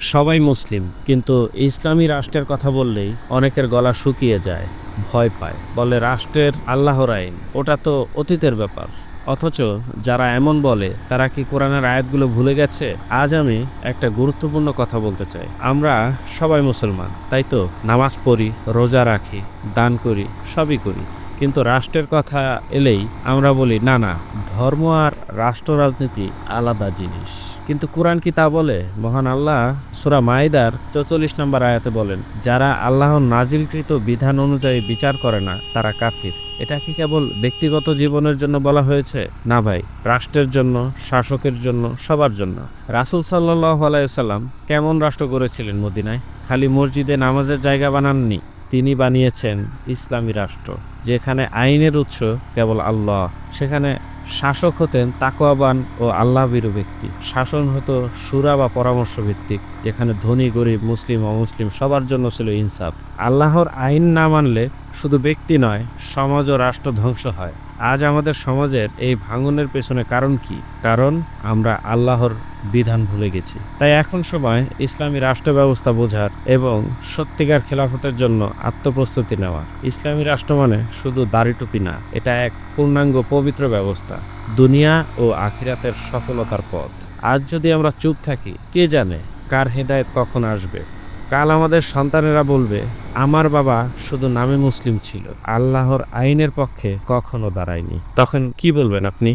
সবাই মুসলিম, কিন্তু ইসলামী রাষ্ট্রের কথা বললেই অনেকের গলা শুকিয়ে যায়, ভয় পায়। বলে রাষ্ট্রের আল্লাহর আইন, ওটা তো অতীতের ব্যাপার। অথচ যারা এমন বলে, তারা কি কোরআনের আয়াতগুলো ভুলে গেছে? আজ আমি একটা গুরুত্বপূর্ণ কথা বলতে চাই। আমরা সবাই মুসলমান, তাই তো? নামাজ পড়ি, রোজা রাখি, দান করি, সবই করি। কিন্তু রাষ্ট্রের কথা এলেই আমরা বলি, না না, ধর্ম আর রাষ্ট্র রাজনীতি আলাদা জিনিস। কিন্তু কোরআন কি তা বলে? মহান আল্লাহ সুরা মাইদার চৌচল্লিশ নম্বর আয়াতে বলেন, যারা আল্লাহ নাজিলকৃত বিধান অনুযায়ী বিচার করে না, তারা কাফির। এটা কি কেবল ব্যক্তিগত জীবনের জন্য বলা হয়েছে? না ভাই, রাষ্ট্রের জন্য, শাসকের জন্য, সবার জন্য। রাসুল সাল্লাহ আলাইসাল্লাম কেমন রাষ্ট্র করেছিলেন মদিনায়? খালি মসজিদে নামাজের জায়গা বানাননি? তিনি বানিয়েছেন ইসলামী রাষ্ট্র, যেখানে আইনের উৎস কেবল আল্লাহ। সেখানে শাসক হতেন তাকোয়াবান ও আল্লাহবিরু ব্যক্তি। শাসন হতো সুরা বা পরামর্শ ভিত্তিক যেখানে ধনী, গরিব, মুসলিম, অমুসলিম সবার জন্য ছিল ইনসাফ। আল্লাহর আইন না মানলে শুধু ব্যক্তি নয়, সমাজ ও রাষ্ট্র ধ্বংস হয়। আজ আমাদের সমাজের এই ভাঙনের পেছনে কারণ কি? কারণ আমরা আল্লাহর বিধান ভুলে গেছি। তাই এখন সময় ইসলামী রাষ্ট্র ব্যবস্থা বোঝার এবং সত্যিকার খেলাফতের জন্য আত্মপ্রস্তুতি নেওয়ার। ইসলামী রাষ্ট্র মানে শুধু দাড়িটুপি না, এটা এক পূর্ণাঙ্গ পবিত্র ব্যবস্থা। দুনিয়া ও আখিরাতের সফলতার পথ। আজ যদি আমরা চুপ থাকি, কে জানে কার হেদায়েত কখন আসবে? কাল আমাদের সন্তানেরা বলবে, আমার বাবা শুধু নামে মুসলিম ছিল, আল্লাহর আইনের পক্ষে কখনো দাঁড়ায়নি। তখন কি বলবেন আপনি?